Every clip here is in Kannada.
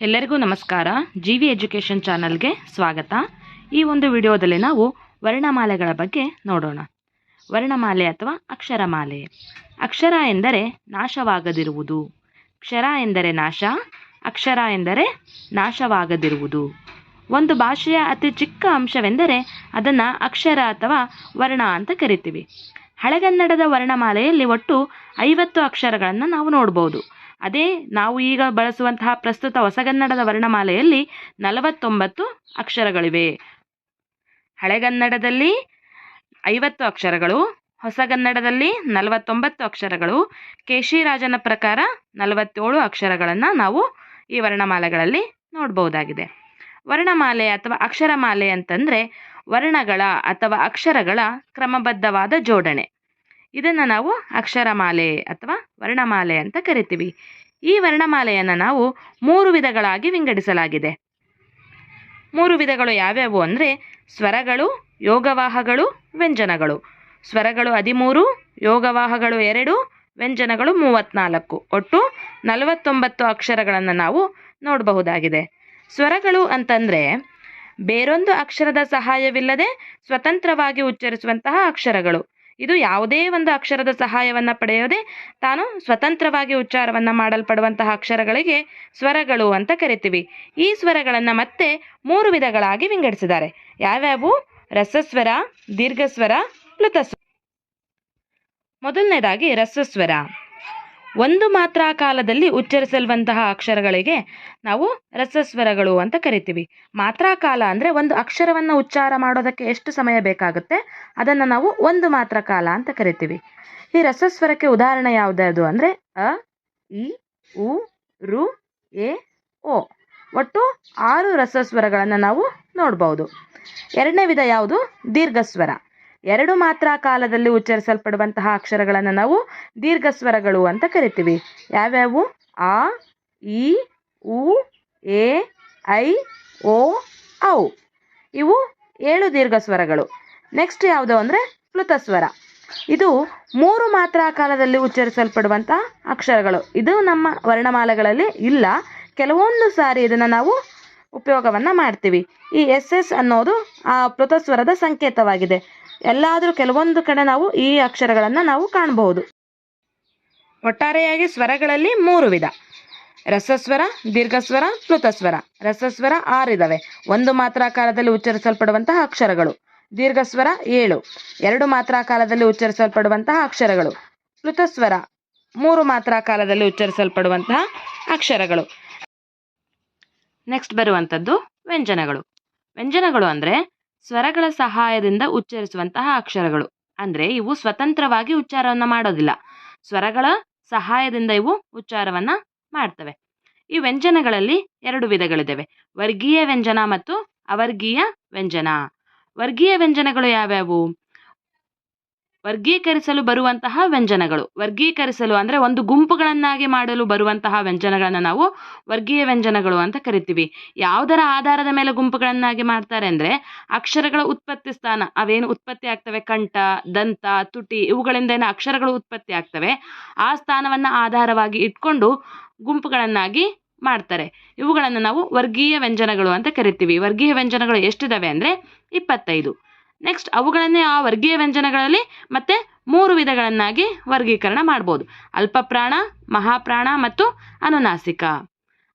ಎಲ್ಲರಿಗೂ ನಮಸ್ಕಾರ. ಜಿ ವಿ ಎಜುಕೇಷನ್ ಚಾನಲ್ಗೆ ಸ್ವಾಗತ. ಈ ಒಂದು ವಿಡಿಯೋದಲ್ಲಿ ನಾವು ವರ್ಣಮಾಲೆಗಳ ಬಗ್ಗೆ ನೋಡೋಣ. ವರ್ಣಮಾಲೆ ಅಥವಾ ಅಕ್ಷರಮಾಲೆ. ಅಕ್ಷರ ಎಂದರೆ ನಾಶವಾಗದಿರುವುದು. ಕ್ಷರ ಎಂದರೆ ನಾಶ, ಅಕ್ಷರ ಎಂದರೆ ನಾಶವಾಗದಿರುವುದು. ಒಂದು ಭಾಷೆಯ ಅತಿ ಚಿಕ್ಕ ಅಂಶವೆಂದರೆ ಅದನ್ನು ಅಕ್ಷರ ಅಥವಾ ವರ್ಣ ಅಂತ ಕರಿತೀವಿ. ಹಳೆಗನ್ನಡದ ವರ್ಣಮಾಲೆಯಲ್ಲಿ ಒಟ್ಟು ಐವತ್ತು ಅಕ್ಷರಗಳನ್ನು ನಾವು ನೋಡ್ಬೋದು. ಅದೇ ನಾವು ಈಗ ಬಳಸುವಂತಹ ಪ್ರಸ್ತುತ ಹೊಸಗನ್ನಡದ ವರ್ಣಮಾಲೆಯಲ್ಲಿ ನಲವತ್ತೊಂಬತ್ತು ಅಕ್ಷರಗಳಿವೆ. ಹಳೆಗನ್ನಡದಲ್ಲಿ ಐವತ್ತು ಅಕ್ಷರಗಳು, ಹೊಸಗನ್ನಡದಲ್ಲಿ ನಲವತ್ತೊಂಬತ್ತು ಅಕ್ಷರಗಳು ಕೇಶಿರಾಜನ ಪ್ರಕಾರ ನಲವತ್ತೇಳು ಅಕ್ಷರಗಳನ್ನು ನಾವು ಈ ವರ್ಣಮಾಲೆಗಳಲ್ಲಿ ನೋಡಬಹುದಾಗಿದೆ. ವರ್ಣಮಾಲೆ ಅಥವಾ ಅಕ್ಷರಮಾಲೆ ಅಂತಂದರೆ ವರ್ಣಗಳ ಅಥವಾ ಅಕ್ಷರಗಳ ಕ್ರಮಬದ್ಧವಾದ ಜೋಡಣೆ. ಇದನ್ನು ನಾವು ಅಕ್ಷರಮಾಲೆ ಅಥವಾ ವರ್ಣಮಾಲೆ ಅಂತ ಕರಿತೀವಿ. ಈ ವರ್ಣಮಾಲೆಯನ್ನು ನಾವು ಮೂರು ವಿಧಗಳಾಗಿ ವಿಂಗಡಿಸಲಾಗಿದೆ. ಮೂರು ವಿಧಗಳು ಯಾವ್ಯಾವು ಅಂದರೆ ಸ್ವರಗಳು, ಯೋಗವಾಹಗಳು, ವ್ಯಂಜನಗಳು. ಸ್ವರಗಳು ಹದಿಮೂರು, ಯೋಗವಾಹಗಳು ಎರಡು, ವ್ಯಂಜನಗಳು ಮೂವತ್ತ್ನಾಲ್ಕು ಒಟ್ಟು ನಲವತ್ತೊಂಬತ್ತು ಅಕ್ಷರಗಳನ್ನು ನಾವು ನೋಡಬಹುದಾಗಿದೆ. ಸ್ವರಗಳು ಅಂತಂದರೆ ಬೇರೊಂದು ಅಕ್ಷರದ ಸಹಾಯವಿಲ್ಲದೆ ಸ್ವತಂತ್ರವಾಗಿ ಉಚ್ಚರಿಸುವಂತಹ ಅಕ್ಷರಗಳು. ಇದು ಯಾವುದೇ ಒಂದು ಅಕ್ಷರದ ಸಹಾಯವನ್ನು ಪಡೆಯದೆ ತಾನು ಸ್ವತಂತ್ರವಾಗಿ ಉಚ್ಚಾರವನ್ನು ಮಾಡಲ್ಪಡುವಂತಹ ಅಕ್ಷರಗಳಿಗೆ ಸ್ವರಗಳು ಅಂತ ಕರಿತೀವಿ. ಈ ಸ್ವರಗಳನ್ನು ಮತ್ತೆ ಮೂರು ವಿಧಗಳಾಗಿ ವಿಂಗಡಿಸಿದ್ದಾರೆ. ಯಾವ್ಯಾವು? ರಸಸ್ವರ, ದೀರ್ಘಸ್ವರ ಪ್ಲುತಸ್ವರ ಮೊದಲನೇದಾಗಿ ರಸಸ್ವರ. ಒಂದು ಮಾತ್ರ ಕಾಲದಲ್ಲಿ ಉಚ್ಚರಿಸಲ್ವಂತಹ ಅಕ್ಷರಗಳಿಗೆ ನಾವು ರಸಸ್ವರಗಳು ಅಂತ ಕರಿತೀವಿ. ಮಾತ್ರ ಕಾಲ ಅಂದರೆ ಒಂದು ಅಕ್ಷರವನ್ನು ಉಚ್ಚಾರ ಮಾಡೋದಕ್ಕೆ ಎಷ್ಟು ಸಮಯ ಬೇಕಾಗುತ್ತೆ? ಅದನ್ನು ನಾವು ಒಂದು ಮಾತ್ರ ಕಾಲ ಅಂತ ಕರಿತೀವಿ. ಈ ರಸಸ್ವರಕ್ಕೆ ಉದಾಹರಣೆ ಯಾವುದ್ಯಾವುದು ಅಂದರೆ ಅ, ಇ, ಉ, ರು, ಎ, ಓ. ಒಟ್ಟು ಆರು ರಸಸ್ವರಗಳನ್ನು ನಾವು ನೋಡ್ಬೋದು. ಎರಡನೇ ವಿಧ ಯಾವುದು? ದೀರ್ಘಸ್ವರ. ಎರಡು ಮಾತ್ರ ಕಾಲದಲ್ಲಿ ಉಚ್ಚರಿಸಲ್ಪಡುವಂತಹ ಅಕ್ಷರಗಳನ್ನು ನಾವು ದೀರ್ಘಸ್ವರಗಳು ಅಂತ ಕರಿತೀವಿ. ಯಾವ್ಯಾವು? ಆ, ಇ, ಉ, ಎ, ಐ, ಓ, ಔ. ಇವು ಏಳು ದೀರ್ಘಸ್ವರಗಳು. ನೆಕ್ಸ್ಟ್ ಯಾವುದು ಅಂದರೆ ಪ್ಲುತಸ್ವರ ಇದು ಮೂರು ಮಾತ್ರ ಕಾಲದಲ್ಲಿ ಉಚ್ಚರಿಸಲ್ಪಡುವಂಥ ಅಕ್ಷರಗಳು. ಇದು ನಮ್ಮ ವರ್ಣಮಾಲೆಗಳಲ್ಲಿ ಇಲ್ಲ. ಕೆಲವೊಂದು ಸಾರಿ ಇದನ್ನು ನಾವು ಉಪಯೋಗವನ್ನು ಮಾಡ್ತೀವಿ. ಈ ಎಸ್ ಎಸ್ ಅನ್ನೋದು ಆ ಪ್ಲುತಸ್ವರದ ಸಂಕೇತವಾಗಿದೆ. ಎಲ್ಲಾದರೂ ಕೆಲವೊಂದು ಕಡೆ ನಾವು ಈ ಅಕ್ಷರಗಳನ್ನು ನಾವು ಕಾಣಬಹುದು. ಒಟ್ಟಾರೆಯಾಗಿ ಸ್ವರಗಳಲ್ಲಿ ಮೂರು ವಿಧ. ರಸಸ್ವರ, ದೀರ್ಘಸ್ವರ ಪ್ಲುತಸ್ವರ ರಸಸ್ವರ ಆರಿದವೆ ಒಂದು ಮಾತ್ರಾಕಾರದಲ್ಲಿ ಉಚ್ಚರಿಸಲ್ಪಡುವಂತಹ ಅಕ್ಷರಗಳು. ದೀರ್ಘಸ್ವರ ಏಳು. ಎರಡು ಮಾತ್ರಾಕಾಲದಲ್ಲಿ ಉಚ್ಚರಿಸಲ್ಪಡುವಂತಹ ಅಕ್ಷರಗಳು. ಪ್ಲುತಸ್ವರ ಮೂರು ಮಾತ್ರಾಕಾಲದಲ್ಲಿ ಉಚ್ಚರಿಸಲ್ಪಡುವಂತಹ ಅಕ್ಷರಗಳು. ನೆಕ್ಸ್ಟ್ ಬರುವಂಥದ್ದು ವ್ಯಂಜನಗಳು. ವ್ಯಂಜನಗಳು ಅಂದರೆ ಸ್ವರಗಳ ಸಹಾಯದಿಂದ ಉಚ್ಚರಿಸುವಂತಹ ಅಕ್ಷರಗಳು. ಅಂದರೆ ಇವು ಸ್ವತಂತ್ರವಾಗಿ ಉಚ್ಚಾರವನ್ನು ಮಾಡೋದಿಲ್ಲ. ಸ್ವರಗಳ ಸಹಾಯದಿಂದ ಇವು ಉಚ್ಚಾರವನ್ನು ಮಾಡ್ತವೆ. ಈ ವ್ಯಂಜನಗಳಲ್ಲಿ ಎರಡು ವಿಧಗಳಿದ್ದಾವೆ ವರ್ಗೀಯ ವ್ಯಂಜನ ಮತ್ತು ಅವರ್ಗೀಯ ವ್ಯಂಜನ. ವರ್ಗೀಯ ವ್ಯಂಜನಗಳು ಯಾವ್ಯಾವು? ವರ್ಗೀಕರಿಸಲು ಬರುವಂತಹ ವ್ಯಂಜನಗಳು. ವರ್ಗೀಕರಿಸಲು ಅಂದರೆ ಒಂದು ಗುಂಪುಗಳನ್ನಾಗಿ ಮಾಡಲು ಬರುವಂತಹ ವ್ಯಂಜನಗಳನ್ನು ನಾವು ವರ್ಗೀಯ ವ್ಯಂಜನಗಳು ಅಂತ ಕರಿತೀವಿ. ಯಾವುದರ ಆಧಾರದ ಮೇಲೆ ಗುಂಪುಗಳನ್ನಾಗಿ ಮಾಡ್ತಾರೆ ಅಂದರೆ ಅಕ್ಷರಗಳ ಉತ್ಪತ್ತಿ ಸ್ಥಾನ. ಅವೇನು ಉತ್ಪತ್ತಿ ಆಗ್ತವೆ? ಕಂಠ, ದಂತ, ತುಟಿ ಇವುಗಳಿಂದ ಏನು ಅಕ್ಷರಗಳು ಉತ್ಪತ್ತಿ ಆಗ್ತವೆ? ಆ ಸ್ಥಾನವನ್ನು ಆಧಾರವಾಗಿ ಇಟ್ಕೊಂಡು ಗುಂಪುಗಳನ್ನಾಗಿ ಮಾಡ್ತಾರೆ. ಇವುಗಳನ್ನು ನಾವು ವರ್ಗೀಯ ವ್ಯಂಜನಗಳು ಅಂತ ಕರಿತೀವಿ. ವರ್ಗೀಯ ವ್ಯಂಜನಗಳು ಎಷ್ಟಿದಾವೆ ಅಂದರೆ ಇಪ್ಪತ್ತೈದು. ನೆಕ್ಸ್ಟ್ ಅವುಗಳನ್ನೇ ಆ ವರ್ಗೀಯ ವ್ಯಂಜನಗಳಲ್ಲಿ ಮತ್ತೆ ಮೂರು ವಿಧಗಳನ್ನಾಗಿ ವರ್ಗೀಕರಣ ಮಾಡ್ಬೋದು. ಅಲ್ಪಪ್ರಾಣ, ಮಹಾಪ್ರಾಣ ಮತ್ತು ಅನುನಾಸಿಕ.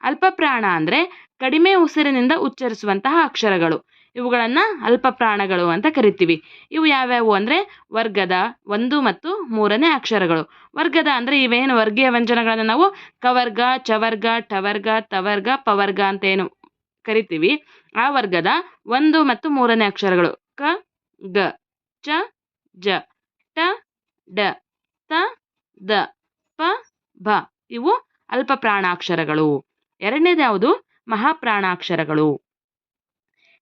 ಅಲ್ಪಪ್ರಾಣ ಅಂದರೆ ಕಡಿಮೆ ಉಸಿರಿನಿಂದ ಉಚ್ಚರಿಸುವಂತಹ ಅಕ್ಷರಗಳು. ಇವುಗಳನ್ನು ಅಲ್ಪಪ್ರಾಣಗಳು ಅಂತ ಕರಿತೀವಿ. ಇವು ಯಾವ್ಯಾವು ಅಂದರೆ ವರ್ಗದ ಒಂದು ಮತ್ತು ಮೂರನೇ ಅಕ್ಷರಗಳು. ವರ್ಗದ ಅಂದರೆ ಇವೇನು? ವರ್ಗೀಯ ವ್ಯಂಜನಗಳನ್ನು ನಾವು ಕವರ್ಗ, ಚವರ್ಗ, ಟವರ್ಗ, ತವರ್ಗ, ಪವರ್ಗ ಅಂತ ಏನು ಕರಿತೀವಿ. ಆ ವರ್ಗದ ಒಂದು ಮತ್ತು ಮೂರನೇ ಅಕ್ಷರಗಳು. ಕ ಗ ಚ, ಜ, ಟ, ಡ, ತ, ದ, ಪ, ಭ. ಇವು ಅಲ್ಪ ಪ್ರಾಣಾಕ್ಷರಗಳು. ಎರಡನೇದು ಯಾವುದು? ಮಹಾಪ್ರಾಣಾಕ್ಷರಗಳು.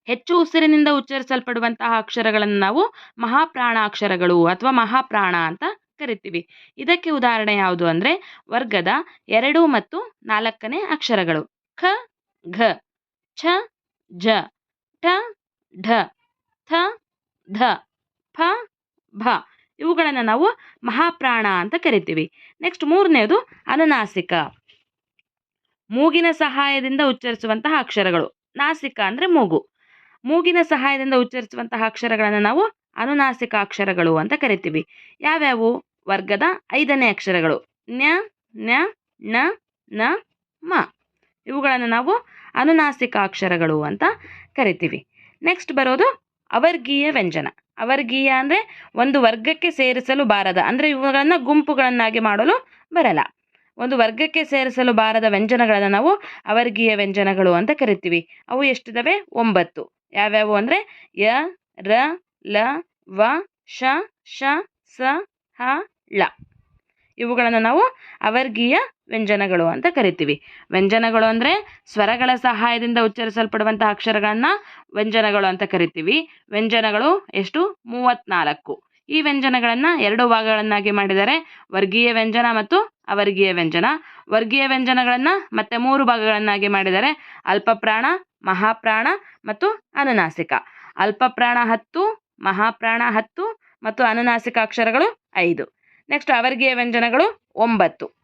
ಹೆಚ್ಚು ಉಸಿರಿನಿಂದ ಉಚ್ಚರಿಸಲ್ಪಡುವಂತಹ ಅಕ್ಷರಗಳನ್ನು ನಾವು ಮಹಾಪ್ರಾಣಾಕ್ಷರಗಳು ಅಥವಾ ಮಹಾಪ್ರಾಣ ಅಂತ ಕರಿತೀವಿ. ಇದಕ್ಕೆ ಉದಾಹರಣೆ ಯಾವುದು ಅಂದರೆ ವರ್ಗದ ಎರಡು ಮತ್ತು ನಾಲ್ಕನೇ ಅಕ್ಷರಗಳು. ಖ, ಘ, ಛ ಝ ಠ, ಢ, ಥ ಧ ಫ ಭ ಇವುಗಳನ್ನು ನಾವು ಮಹಾಪ್ರಾಣ ಅಂತ ಕರಿತೀವಿ. ನೆಕ್ಸ್ಟ್ ಮೂರನೇದು ಅನುನಾಸಿಕ. ಮೂಗಿನ ಸಹಾಯದಿಂದ ಉಚ್ಚರಿಸುವಂತಹ ಅಕ್ಷರಗಳು. ನಾಸಿಕ ಅಂದರೆ ಮೂಗು. ಮೂಗಿನ ಸಹಾಯದಿಂದ ಉಚ್ಚರಿಸುವಂತಹ ಅಕ್ಷರಗಳನ್ನು ನಾವು ಅನುನಾಸಿಕ ಅಕ್ಷರಗಳು ಅಂತ ಕರಿತೀವಿ. ಯಾವ್ಯಾವು? ವರ್ಗದ ಐದನೇ ಅಕ್ಷರಗಳು. ನ್ಯ ನ್ಯ ನ ನ, ಮ. ಇವುಗಳನ್ನು ನಾವು ಅನುನಾಸಿಕ ಅಕ್ಷರಗಳು ಅಂತ ಕರಿತೀವಿ. ನೆಕ್ಸ್ಟ್ ಬರೋದು ಅವರ್ಗೀಯ ವ್ಯಂಜನ. ಅವರ್ಗೀಯ ಅಂದರೆ ಒಂದು ವರ್ಗಕ್ಕೆ ಸೇರಿಸಲು ಬಾರದ, ಅಂದರೆ ಇವುಗಳನ್ನು ಗುಂಪುಗಳನ್ನಾಗಿ ಮಾಡಲು ಬರಲ್ಲ. ಒಂದು ವರ್ಗಕ್ಕೆ ಸೇರಿಸಲು ಬಾರದ ವ್ಯಂಜನಗಳನ್ನು ನಾವು ಅವರ್ಗೀಯ ವ್ಯಂಜನಗಳು ಅಂತ ಕರಿತೀವಿ. ಅವು ಎಷ್ಟಿದಾವೆ? ಒಂಬತ್ತು. ಯಾವ್ಯಾವು ಅಂದರೆ ಯ, ರ, ಲ, ವ, ಶ ಶ, ಸ, ಹ, ಳ. ಇವುಗಳನ್ನು ನಾವು ಅವರ್ಗೀಯ ವ್ಯಂಜನಗಳು ಅಂತ ಕರಿತೀವಿ. ವ್ಯಂಜನಗಳು ಅಂದರೆ ಸ್ವರಗಳ ಸಹಾಯದಿಂದ ಉಚ್ಚರಿಸಲ್ಪಡುವಂತಹ ಅಕ್ಷರಗಳನ್ನು ವ್ಯಂಜನಗಳು ಅಂತ ಕರಿತೀವಿ. ವ್ಯಂಜನಗಳು ಎಷ್ಟು? ಮೂವತ್ನಾಲ್ಕು. ಈ ವ್ಯಂಜನಗಳನ್ನು ಎರಡು ಭಾಗಗಳನ್ನಾಗಿ ಮಾಡಿದರೆ ವರ್ಗೀಯ ವ್ಯಂಜನ ಮತ್ತು ಅವರ್ಗೀಯ ವ್ಯಂಜನ. ವರ್ಗೀಯ ವ್ಯಂಜನಗಳನ್ನು ಮತ್ತೆ ಮೂರು ಭಾಗಗಳನ್ನಾಗಿ ಮಾಡಿದರೆ ಅಲ್ಪಪ್ರಾಣ, ಮಹಾಪ್ರಾಣ ಮತ್ತು ಅನುನಾಸಿಕ. ಅಲ್ಪಪ್ರಾಣ ಹತ್ತು, ಮಹಾಪ್ರಾಣ ಹತ್ತು ಮತ್ತು ಅನುನಾಸಿಕ ಅಕ್ಷರಗಳು ಐದು. ನೆಕ್ಸ್ಟ್ ಅವರ್ಗೀಯ ವ್ಯಂಜನಗಳು ಒಂಬತ್ತು.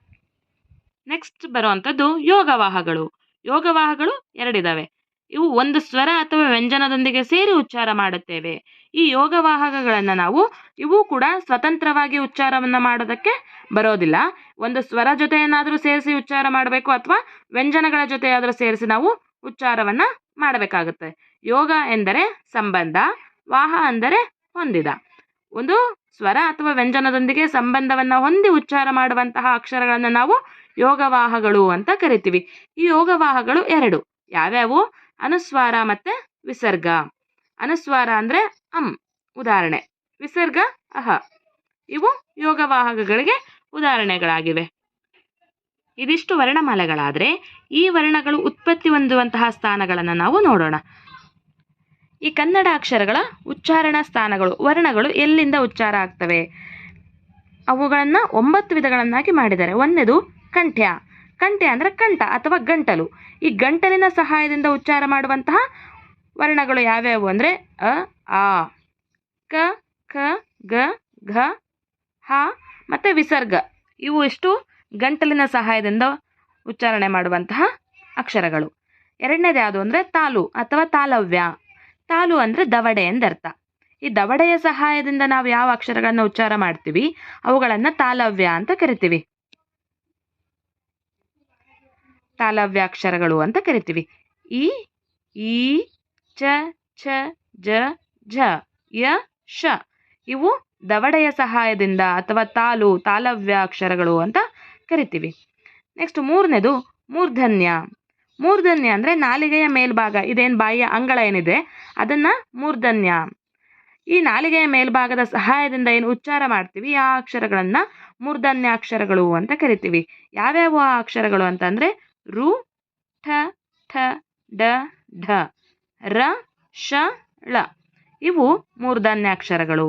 ನೆಕ್ಸ್ಟ್ ಬರುವಂಥದ್ದು ಯೋಗವಾಹಗಳು. ಯೋಗವಾಹಗಳು ಎರಡಿದಾವೆ. ಇವು ಒಂದು ಸ್ವರ ಅಥವಾ ವ್ಯಂಜನದೊಂದಿಗೆ ಸೇರಿ ಉಚ್ಚಾರ ಮಾಡುತ್ತೇವೆ. ಈ ಯೋಗವಾಹಕಗಳನ್ನು ನಾವು, ಇವು ಕೂಡ ಸ್ವತಂತ್ರವಾಗಿ ಉಚ್ಚಾರವನ್ನು ಮಾಡೋದಕ್ಕೆ ಬರೋದಿಲ್ಲ. ಒಂದು ಸ್ವರ ಜೊತೆಯನ್ನಾದರೂ ಸೇರಿಸಿ ಉಚ್ಚಾರ ಮಾಡಬೇಕು ಅಥವಾ ವ್ಯಂಜನಗಳ ಜೊತೆಯಾದರೂ ಸೇರಿಸಿ ನಾವು ಉಚ್ಚಾರವನ್ನು ಮಾಡಬೇಕಾಗುತ್ತೆ. ಯೋಗ ಎಂದರೆ ಸಂಬಂಧ, ವಾಹ ಅಂದರೆ ಹೊಂದಿದ. ಒಂದು ಸ್ವರ ಅಥವಾ ವ್ಯಂಜನದೊಂದಿಗೆ ಸಂಬಂಧವನ್ನು ಹೊಂದಿ ಉಚ್ಚಾರ ಮಾಡುವಂತಹ ಅಕ್ಷರಗಳನ್ನು ನಾವು ಯೋಗವಾಹಗಳು ಅಂತ ಕರಿತೀವಿ. ಈ ಯೋಗವಾಹಗಳು ಎರಡು. ಯಾವ್ಯಾವು? ಅನುಸ್ವಾರ ಮತ್ತು ವಿಸರ್ಗ. ಅನುಸ್ವಾರ ಅಂದರೆ ಅಂ, ಉದಾಹರಣೆ. ವಿಸರ್ಗ, ಅಹ. ಇವು ಯೋಗವಾಹಕಗಳಿಗೆ ಉದಾಹರಣೆಗಳಾಗಿವೆ. ಇದಿಷ್ಟು ವರ್ಣಮಾಲೆಗಳಾದರೆ ಈ ವರ್ಣಗಳು ಉತ್ಪತ್ತಿ ಹೊಂದುವಂತಹ ಸ್ಥಾನಗಳನ್ನು ನಾವು ನೋಡೋಣ. ಈ ಕನ್ನಡ ಅಕ್ಷರಗಳ ಉಚ್ಚಾರಣಾ ಸ್ಥಾನಗಳು, ವರ್ಣಗಳು ಎಲ್ಲಿಂದ ಉಚ್ಚಾರ ಆಗ್ತವೆ? ಅವುಗಳನ್ನು ಒಂಬತ್ತು ವಿಧಗಳನ್ನಾಗಿ ಮಾಡಿದ್ದಾರೆ. ಒಂದನೇದು ಕಂಠ್ಯ. ಕಂಠ್ಯ ಅಂದರೆ ಕಂಠ ಅಥವಾ ಗಂಟಲು. ಈ ಗಂಟಲಿನ ಸಹಾಯದಿಂದ ಉಚ್ಚಾರ ಮಾಡುವಂತಹ ವರ್ಣಗಳು ಯಾವ್ಯಾವು ಅಂದರೆ ಅ, ಆ, ಕ ಖ ಗ, ಘ, ಹ ಮತ್ತು ವಿಸರ್ಗ. ಇವು ಎಷ್ಟು? ಗಂಟಲಿನ ಸಹಾಯದಿಂದ ಉಚ್ಚಾರಣೆ ಮಾಡುವಂತಹ ಅಕ್ಷರಗಳು. ಎರಡನೇದು ಯಾವುದು ಅಂದರೆ ತಾಲು ಅಥವಾ ತಾಲವ್ಯ. ತಾಲು ಅಂದರೆ ದವಡೆ ಎಂದರ್ಥ. ಈ ದವಡೆಯ ಸಹಾಯದಿಂದ ನಾವು ಯಾವ ಅಕ್ಷರಗಳನ್ನು ಉಚ್ಚಾರ ಮಾಡ್ತೀವಿ? ಅವುಗಳನ್ನು ತಾಲವ್ಯ ಅಂತ ಕರಿತೀವಿ. ತಾಲವ್ಯಾಕ್ಷರಗಳು ಅಂತ ಕರಿತೀವಿ. ಈ ಈ, ಚ ಛ ಜ ಝ ಯ ಶ ಇವು ದವಡೆಯ ಸಹಾಯದಿಂದ ಅಥವಾ ತಾಲು, ತಾಲವ್ಯ ಅಕ್ಷರಗಳು ಅಂತ ಕರಿತೀವಿ. ನೆಕ್ಸ್ಟ್ ಮೂರನೇದು ಮೂರ್ಧನ್ಯ. ಮೂರ್ಧನ್ಯ ಅಂದರೆ ನಾಲಿಗೆಯ ಮೇಲ್ಭಾಗ. ಇದೇನು ಬಾಯಿಯ ಅಂಗಳ ಏನಿದೆ? ಅದನ್ನು ಮೂರ್ಧನ್ಯ. ಈ ನಾಲಿಗೆಯ ಮೇಲ್ಭಾಗದ ಸಹಾಯದಿಂದ ಏನು ಉಚ್ಚಾರ ಮಾಡ್ತೀವಿ? ಆ ಅಕ್ಷರಗಳನ್ನು ಮೂರ್ಧನ್ಯ ಅಕ್ಷರಗಳು ಅಂತ ಕರಿತೀವಿ. ಯಾವ್ಯಾವ ಆ ಅಕ್ಷರಗಳು ಅಂತಂದರೆ ರು, ಠ ಠ, ಡ, ಢ, ರ ಶ ಳ. ಇವು ಮೂರ್ಧನ್ಯ ಅಕ್ಷರಗಳು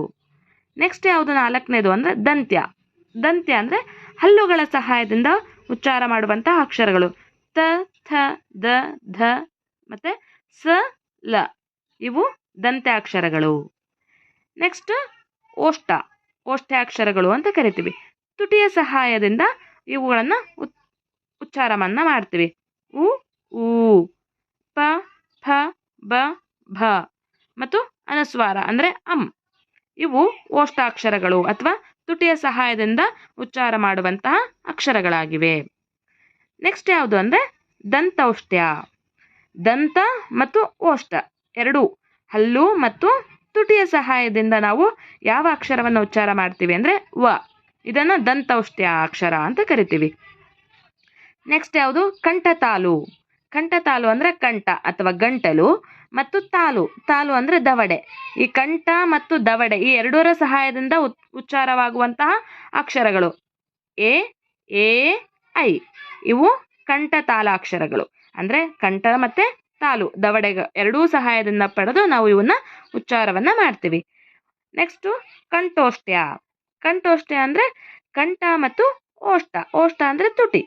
ನೆಕ್ಸ್ಟ್ ಯಾವುದು ನಾಲ್ಕನೇದು ಅಂದರೆ ದಂತ್ಯ. ದಂತ್ಯ ಅಂದರೆ ಹಲ್ಲುಗಳ ಸಹಾಯದಿಂದ ಉಚ್ಚಾರ ಮಾಡುವಂತಹ ಅಕ್ಷರಗಳು. ತ ಥ, ದ, ಧ ಮತ್ತು ಸ, ಲ. ಇವು ದಂತ್ಯಾಕ್ಷರಗಳು. ನೆಕ್ಸ್ಟ್ ಓಷ್ಟ ಓಷ್ಟ್ಯಾಕ್ಷರಗಳು ಅಂತ ಕರಿತೀವಿ. ತುಟಿಯ ಸಹಾಯದಿಂದ ಇವುಗಳನ್ನು ಉತ್, ಉಚ್ಚಾರವನ್ನು ಮಾಡ್ತೀವಿ. ಉ, ಊ. ಪ, ಫ, ಬ, ಭ ಮತ್ತು ಅನುಸ್ವಾರ ಅಂದರೆ ಅಂ. ಇವು ಓಷ್ಟಾಕ್ಷರಗಳು ಅಥವಾ ತುಟಿಯ ಸಹಾಯದಿಂದ ಉಚ್ಚಾರ ಮಾಡುವಂತಹ ಅಕ್ಷರಗಳಾಗಿವೆ. ನೆಕ್ಸ್ಟ್ ಯಾವುದು ಅಂದರೆ ದಂತೌಷ್ಟ್ಯ ದಂತ ಮತ್ತು ಓಷ್ಟ ಎರಡು ಹಲ್ಲು ಮತ್ತು ತುಟಿಯ ಸಹಾಯದಿಂದ ನಾವು ಯಾವ ಅಕ್ಷರವನ್ನು ಉಚ್ಚಾರ ಮಾಡ್ತೀವಿ ಅಂದರೆ ವ. ಇದನ್ನು ದಂತೌಷ್ಟ್ಯ ಅಕ್ಷರ ಅಂತ ಕರಿತೀವಿ. ನೆಕ್ಸ್ಟ್ ಯಾವುದು? ಕಂಠತಾಲು ಕಂಠತಾಲು ಅಂದರೆ ಕಂಠ ಅಥವಾ ಗಂಟಲು ಮತ್ತು ತಾಲು. ತಾಲು ಅಂದರೆ ದವಡೆ. ಈ ಕಂಠ ಮತ್ತು ದವಡೆ ಈ ಎರಡೂರ ಸಹಾಯದಿಂದ ಉಚ್ಚಾರವಾಗುವಂತಹ ಅಕ್ಷರಗಳು. ಎ ಎ, ಐ. ಇವು ಕಂಠ ತಾಲಾಕ್ಷರಗಳು. ಅಂದರೆ ಕಂಠ ಮತ್ತು ತಾಲು ದವಡೆ ಎರಡೂ ಸಹಾಯದಿಂದ ಪಡೆದು ನಾವು ಇವನ್ನ ಉಚ್ಚಾರವನ್ನು ಮಾಡ್ತೀವಿ. ನೆಕ್ಸ್ಟು ಕಂಠೋಷ್ಟ್ಯ. ಕಂಠೋಷ್ಟ್ಯ ಅಂದರೆ ಕಂಠ ಮತ್ತು ಓಷ್ಟ ಓಷ್ಟ ಅಂದರೆ ತುಟಿ.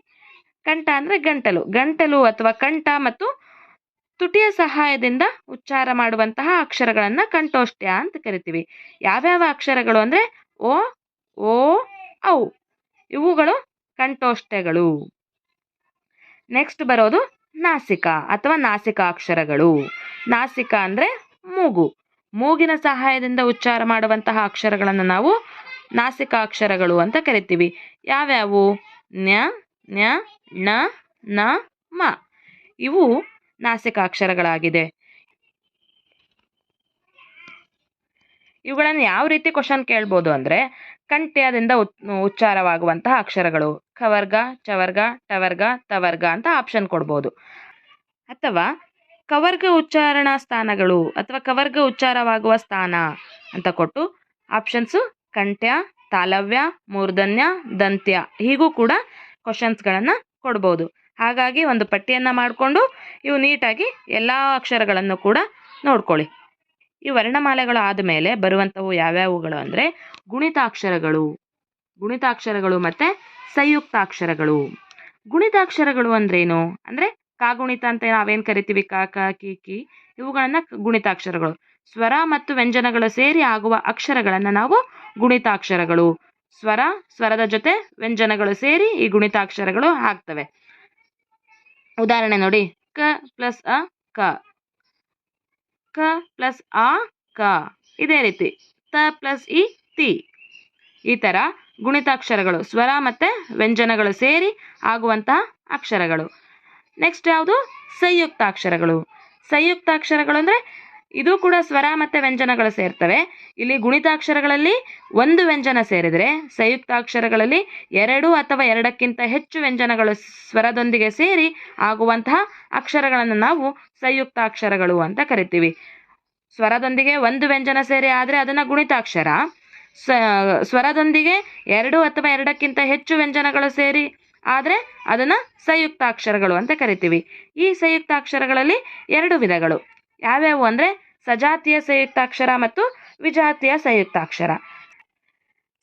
ಕಂಠ ಅಂದರೆ ಗಂಟಲು. ಗಂಟಲು ಅಥವಾ ಕಂಠ ಮತ್ತು ತುಟಿಯ ಸಹಾಯದಿಂದ ಉಚ್ಚಾರ ಮಾಡುವಂತಹ ಅಕ್ಷರಗಳನ್ನು ಕಂಠೋಷ್ಟ್ಯ ಅಂತ ಕರಿತೀವಿ. ಯಾವ್ಯಾವ ಅಕ್ಷರಗಳು ಅಂದರೆ ಓ ಓ, ಔ. ಇವುಗಳು ಕಂಠೋಷ್ಟ್ಯಗಳು. ನೆಕ್ಸ್ಟ್ ಬರೋದು ನಾಸಿಕ ಅಥವಾ ನಾಸಿಕ ಅಕ್ಷರಗಳು. ನಾಸಿಕ ಅಂದರೆ ಮೂಗು. ಮೂಗಿನ ಸಹಾಯದಿಂದ ಉಚ್ಚಾರ ಮಾಡುವಂತಹ ಅಕ್ಷರಗಳನ್ನು ನಾವು ನಾಸಿಕಾಕ್ಷರಗಳು ಅಂತ ಕರಿತೀವಿ. ಯಾವ್ಯಾವು? ನ್ಯ ನ್ಯ, ಣ, ನ, ಮ. ಇವು ನಾಸಿಕಾಕ್ಷರಗಳಾಗಿದೆ ಇವುಗಳನ್ನು ಯಾವ ರೀತಿ ಕ್ವಶನ್ ಕೇಳ್ಬೋದು ಅಂದರೆ ಕಂಠ್ಯದಿಂದ ಉಚ್ಚಾರವಾಗುವಂತಹ ಅಕ್ಷರಗಳು. ಖವರ್ಗ ಚವರ್ಗ ಟವರ್ಗ, ತವರ್ಗ ಅಂತ ಆಪ್ಷನ್ ಕೊಡ್ಬೋದು. ಅಥವಾ ಕವರ್ಗ ಉಚ್ಚಾರಣಾ ಸ್ಥಾನಗಳು ಅಥವಾ ಕವರ್ಗ ಉಚ್ಚಾರವಾಗುವ ಸ್ಥಾನ ಅಂತ ಕೊಟ್ಟು ಆಪ್ಷನ್ಸು ಕಂಠ್ಯ, ತಾಲವ್ಯ, ಮೂರ್ಧನ್ಯ, ದಂತ್ಯ ಹೀಗೂ ಕೂಡ ಕ್ವಶನ್ಸ್ಗಳನ್ನು ಕೊಡ್ಬೋದು. ಹಾಗಾಗಿ ಒಂದು ಪಟ್ಟಿಯನ್ನು ಮಾಡಿಕೊಂಡು ಇವು ನೀಟಾಗಿ ಎಲ್ಲ ಅಕ್ಷರಗಳನ್ನು ಕೂಡ ನೋಡ್ಕೊಳ್ಳಿ. ಈ ವರ್ಣಮಾಲೆಗಳು ಆದಮೇಲೆ ಬರುವಂಥವು ಯಾವ್ಯಾವುಗಳು ಅಂದರೆ ಗುಣಿತಾಕ್ಷರಗಳು. ಗುಣಿತಾಕ್ಷರಗಳು ಮತ್ತು ಸಂಯುಕ್ತಾಕ್ಷರಗಳು. ಗುಣಿತಾಕ್ಷರಗಳು ಅಂದ್ರೇನು? ಅಂದರೆ ಕಾಗುಣಿತ ಅಂತ ನಾವೇನು ಕರಿತೀವಿ? ಕ ಕ, ಕಿ ಕಿ, ಇವುಗಳನ್ನು ಗುಣಿತಾಕ್ಷರಗಳು. ಸ್ವರ ಮತ್ತು ವ್ಯಂಜನಗಳು ಸೇರಿ ಆಗುವ ಅಕ್ಷರಗಳನ್ನು ನಾವು ಗುಣಿತಾಕ್ಷರಗಳು. ಸ್ವರ, ಸ್ವರದ ಜೊತೆ ವ್ಯಂಜನಗಳು ಸೇರಿ ಈ ಗುಣಿತಾಕ್ಷರಗಳು ಆಗ್ತವೆ. ಉದಾಹರಣೆ ನೋಡಿ. ಕ ಪ್ಲಸ್ ಅ, ಕ. ಕ ಪ್ಲಸ್ ಅ ಕ. ಇದೇ ರೀತಿ. ತ ಪ್ಲಸ್ ಇ, ತಿ. ಈ ಥರ ಗುಣಿತಾಕ್ಷರಗಳು, ಸ್ವರ ಮತ್ತು ವ್ಯಂಜನಗಳು ಸೇರಿ ಆಗುವಂತಹ ಅಕ್ಷರಗಳು. ನೆಕ್ಸ್ಟ್ ಯಾವುದು? ಸಂಯುಕ್ತಾಕ್ಷರಗಳು. ಸಂಯುಕ್ತಾಕ್ಷರಗಳು ಅಂದರೆ ಇದು ಕೂಡ ಸ್ವರ ಮತ್ತು ವ್ಯಂಜನಗಳು ಸೇರ್ತವೆ. ಇಲ್ಲಿ ಗುಣಿತಾಕ್ಷರಗಳಲ್ಲಿ ಒಂದು ವ್ಯಂಜನ ಸೇರಿದರೆ ಸಂಯುಕ್ತಾಕ್ಷರಗಳಲ್ಲಿ ಎರಡು ಅಥವಾ ಎರಡಕ್ಕಿಂತ ಹೆಚ್ಚು ವ್ಯಂಜನಗಳು ಸ್ವರದೊಂದಿಗೆ ಸೇರಿ ಆಗುವಂತಹ ಅಕ್ಷರಗಳನ್ನು ನಾವು ಸಂಯುಕ್ತಾಕ್ಷರಗಳು ಅಂತ ಕರಿತೀವಿ. ಸ್ವರದೊಂದಿಗೆ ಒಂದು ವ್ಯಂಜನ ಸೇರಿ ಆದರೆ ಅದನ್ನು ಗುಣಿತಾಕ್ಷರ. ಸ, ಸ್ವರದೊಂದಿಗೆ ಎರಡು ಅಥವಾ ಎರಡಕ್ಕಿಂತ ಹೆಚ್ಚು ವ್ಯಂಜನಗಳು ಸೇರಿ, ಆದರೆ ಅದನ್ನು ಸಂಯುಕ್ತಾಕ್ಷರಗಳು ಅಂತ ಕರಿತೀವಿ. ಈ ಸಂಯುಕ್ತಾಕ್ಷರಗಳಲ್ಲಿ ಎರಡು ವಿಧಗಳು. ಯಾವ್ಯಾವು ಅಂದರೆ ಸಜಾತಿಯ ಸಂಯುಕ್ತಾಕ್ಷರ ಮತ್ತು ವಿಜಾತಿಯ ಸಂಯುಕ್ತಾಕ್ಷರ.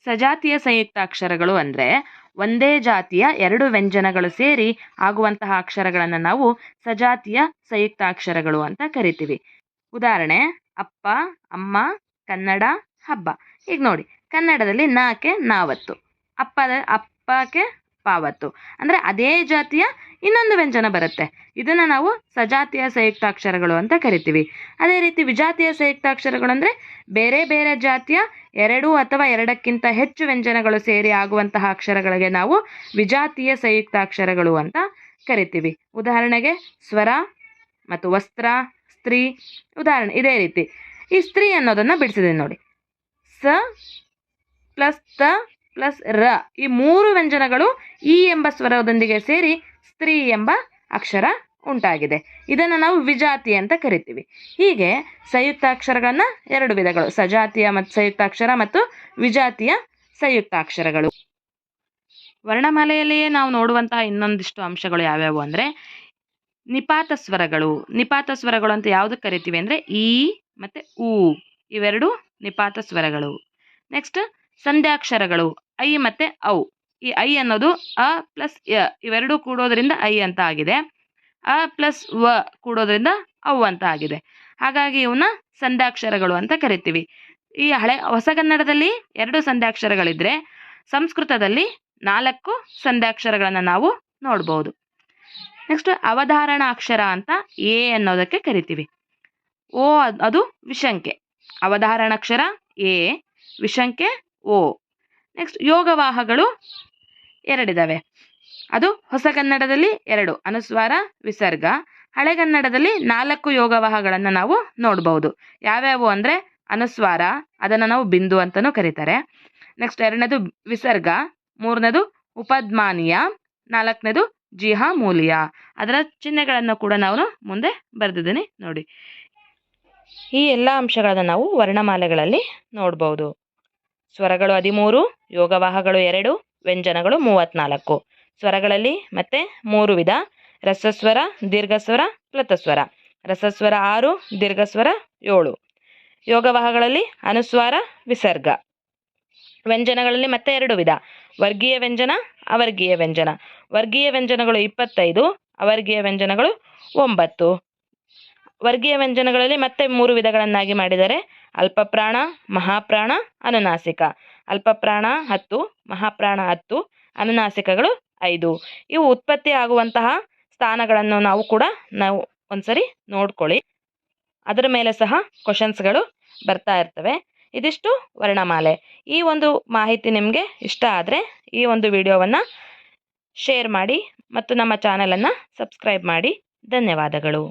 ಸಜಾತಿಯ ಸಂಯುಕ್ತಾಕ್ಷರಗಳು ಅಂದರೆ ಒಂದೇ ಜಾತಿಯ ಎರಡು ವ್ಯಂಜನಗಳು ಸೇರಿ ಆಗುವಂತಹ ಅಕ್ಷರಗಳನ್ನು ನಾವು ಸಜಾತಿಯ ಸಂಯುಕ್ತಾಕ್ಷರಗಳು ಅಂತ ಕರಿತೀವಿ. ಉದಾಹರಣೆ, ಅಪ್ಪ, ಅಮ್ಮ, ಕನ್ನಡ, ಹಬ್ಬ. ಈಗ ನೋಡಿ, ಕನ್ನಡದಲ್ಲಿ ನಾಕೆ ನಾವತ್ತು, ಅಪ್ಪದ ಅಪ್ಪಕ್ಕೆ ಪಾವತ್ತು. ಅಂದರೆ ಅದೇ ಜಾತಿಯ ಇನ್ನೊಂದು ವ್ಯಂಜನ ಬರುತ್ತೆ. ಇದನ್ನು ನಾವು ಸಜಾತಿಯ ಸಂಯುಕ್ತಾಕ್ಷರಗಳು ಅಂತ ಕರಿತೀವಿ. ಅದೇ ರೀತಿ ವಿಜಾತಿಯ ಸಂಯುಕ್ತಾಕ್ಷರಗಳು ಅಂದರೆ ಬೇರೆ ಬೇರೆ ಜಾತಿಯ ಎರಡು ಅಥವಾ ಎರಡಕ್ಕಿಂತ ಹೆಚ್ಚು ವ್ಯಂಜನಗಳು ಸೇರಿ ಆಗುವಂತಹ ಅಕ್ಷರಗಳಿಗೆ ನಾವು ವಿಜಾತಿಯ ಸಂಯುಕ್ತಾಕ್ಷರಗಳು ಅಂತ ಕರಿತೀವಿ. ಉದಾಹರಣೆಗೆ ಸ್ವರ ಮತ್ತು ವಸ್ತ್ರ, ಸ್ತ್ರೀ, ಉದಾಹರಣೆ, ಇದೇ ರೀತಿ. ಈ ಸ್ತ್ರೀ ಅನ್ನೋದನ್ನು ಬಿಡಿಸಿದೆ ನೋಡಿ. ಸ ಪ್ಲಸ್ ತ ಪ್ಲಸ್ ರ. ಈ ಮೂರು ವ್ಯಂಜನಗಳು ಈ ಎಂಬ ಸ್ವರದೊಂದಿಗೆ ಸೇರಿ ಸ್ತ್ರೀ ಎಂಬ ಅಕ್ಷರ ಉಂಟಾಗಿದೆ. ಇದನ್ನು ನಾವು ವಿಜಾತಿ ಅಂತ ಕರಿತೀವಿ. ಹೀಗೆ ಸಂಯುಕ್ತಾಕ್ಷರಗಳನ್ನು ಎರಡು ವಿಧಗಳು, ಸಜಾತಿಯ ಮತ್ತು ಸಂಯುಕ್ತಾಕ್ಷರ ಮತ್ತು ವಿಜಾತಿಯ ಸಂಯುಕ್ತಾಕ್ಷರಗಳು. ವರ್ಣಮಾಲೆಯಲ್ಲಿಯೇ ನಾವು ನೋಡುವಂತಹ ಇನ್ನೊಂದಿಷ್ಟು ಅಂಶಗಳು ಯಾವ್ಯಾವು ಅಂದರೆ ನಿಪಾತ ಸ್ವರಗಳು. ನಿಪಾತ ಸ್ವರಗಳು ಅಂತ ಯಾವುದಕ್ಕೆ ಕರಿತೀವಿ ಅಂದರೆ ಈ ಮತ್ತು ಊ ಇವೆರಡು ನಿಪಾತ ಸ್ವರಗಳು. ನೆಕ್ಸ್ಟ್ ಸಂಧ್ಯಾಕ್ಷರಗಳು, ಐ ಮತ್ತು ಔ. ಈ ಐ ಅನ್ನೋದು ಅ ಪ್ಲಸ್ ಯ, ಇವೆರಡೂ ಕೂಡೋದ್ರಿಂದ ಐ ಅಂತ ಆಗಿದೆ. ಅ ಪ್ಲಸ್ ವ ಕೂಡೋದ್ರಿಂದ ಔ ಅಂತ ಆಗಿದೆ. ಹಾಗಾಗಿ ಇವನ್ನ ಸಂಧ್ಯಾಕ್ಷರಗಳು ಅಂತ ಕರಿತೀವಿ. ಈ ಹಳೆ ಹೊಸಗನ್ನಡದಲ್ಲಿ ಎರಡು ಸಂಧ್ಯಾಕ್ಷರಗಳಿದ್ರೆ ಸಂಸ್ಕೃತದಲ್ಲಿ ನಾಲ್ಕು ಸಂಧ್ಯಾಕ್ಷರಗಳನ್ನು ನಾವು ನೋಡ್ಬೋದು. ನೆಕ್ಸ್ಟ್ ಅವಧಾರಣಾಕ್ಷರ ಅಂತ ಎ ಅನ್ನೋದಕ್ಕೆ ಕರಿತೀವಿ. ಓ ಅದ್- ವಿಷಂಕೆ. ಅವಧಾರಣಾಕ್ಷರ ಎ, ವಿಷಂಕೆ ಓ. ನೆಕ್ಸ್ಟ್ ಯೋಗವಾಹಗಳು ಎರಡಿದಾವೆ. ಅದು ಹೊಸ ಕನ್ನಡದಲ್ಲಿ ಎರಡು, ಅನುಸ್ವಾರ, ವಿಸರ್ಗ. ಹಳೆಗನ್ನಡದಲ್ಲಿ ನಾಲ್ಕು ಯೋಗವಾಹಗಳನ್ನು ನಾವು ನೋಡಬಹುದು ಯಾವ್ಯಾವು ಅಂದರೆ ಅನುಸ್ವಾರ, ಅದನ್ನು ನಾವು ಬಿಂದು ಅಂತಲೂ ಕರೀತಾರೆ. ನೆಕ್ಸ್ಟ್ ಎರಡನೇದು ವಿಸರ್ಗ, ಮೂರನೇದು ಉಪದ್ಮಾನಿಯ, ನಾಲ್ಕನೇದು ಜಿಹಾ ಮೂಲಿಯ ಅದರ ಚಿಹ್ನೆಗಳನ್ನು ಕೂಡ ನಾವು ಮುಂದೆ ಬರೆದಿದ್ದೀನಿ ನೋಡಿ. ಈ ಎಲ್ಲ ಅಂಶಗಳನ್ನು ನಾವು ವರ್ಣಮಾಲೆಗಳಲ್ಲಿ ನೋಡ್ಬೋದು. ಸ್ವರಗಳು ಹದಿಮೂರು, ಯೋಗವಾಹಗಳು ಎರಡು, ವ್ಯಂಜನಗಳು ಮೂವತ್ತ್ನಾಲ್ಕು ಸ್ವರಗಳಲ್ಲಿ ಮತ್ತೆ ಮೂರು ವಿಧ. ರಸಸ್ವರ, ದೀರ್ಘಸ್ವರ, ಪ್ಲತಸ್ವರ. ರಸಸ್ವರ ಆರು, ದೀರ್ಘಸ್ವರ ಏಳು. ಯೋಗವಾಹಗಳಲ್ಲಿ ಅನುಸ್ವಾರ, ವಿಸರ್ಗ. ವ್ಯಂಜನಗಳಲ್ಲಿ ಮತ್ತೆ ಎರಡು ವಿಧ. ವರ್ಗೀಯ ವ್ಯಂಜನ, ಅವರ್ಗೀಯ ವ್ಯಂಜನ. ವರ್ಗೀಯ ವ್ಯಂಜನಗಳು ಇಪ್ಪತ್ತೈದು, ಅವರ್ಗೀಯ ವ್ಯಂಜನಗಳು ಒಂಬತ್ತು. ವರ್ಗೀಯ ವ್ಯಂಜನಗಳಲ್ಲಿ ಮತ್ತೆ ಮೂರು ವಿಧಗಳನ್ನಾಗಿ ಮಾಡಿದರೆ ಅಲ್ಪಪ್ರಾಣ, ಮಹಾಪ್ರಾಣ, ಅನುನಾಸಿಕ. ಅಲ್ಪಪ್ರಾಣ ಹತ್ತು, ಮಹಾಪ್ರಾಣ ಹತ್ತು, ಅನುನಾಸಿಕಗಳು ಐದು. ಇವು ಉತ್ಪತ್ತಿ ಆಗುವಂತಹ ಸ್ಥಾನಗಳನ್ನು ನಾವು ಕೂಡ ನಾವು ಒಂದ್ಸರಿ ನೋಡ್ಕೊಳ್ಳಿ. ಅದರ ಮೇಲೆ ಸಹ ಕ್ವಶನ್ಸ್ಗಳು ಬರ್ತಾ ಇರ್ತವೆ. ಇದಿಷ್ಟು ವರ್ಣಮಾಲೆ. ಈ ಒಂದು ಮಾಹಿತಿ ನಿಮಗೆ ಇಷ್ಟ ಆದರೆ ಈ ಒಂದು ವಿಡಿಯೋವನ್ನು ಶೇರ್ ಮಾಡಿ ಮತ್ತು ನಮ್ಮ ಚಾನಲನ್ನು ಸಬ್ಸ್ಕ್ರೈಬ್ ಮಾಡಿ. ಧನ್ಯವಾದಗಳು.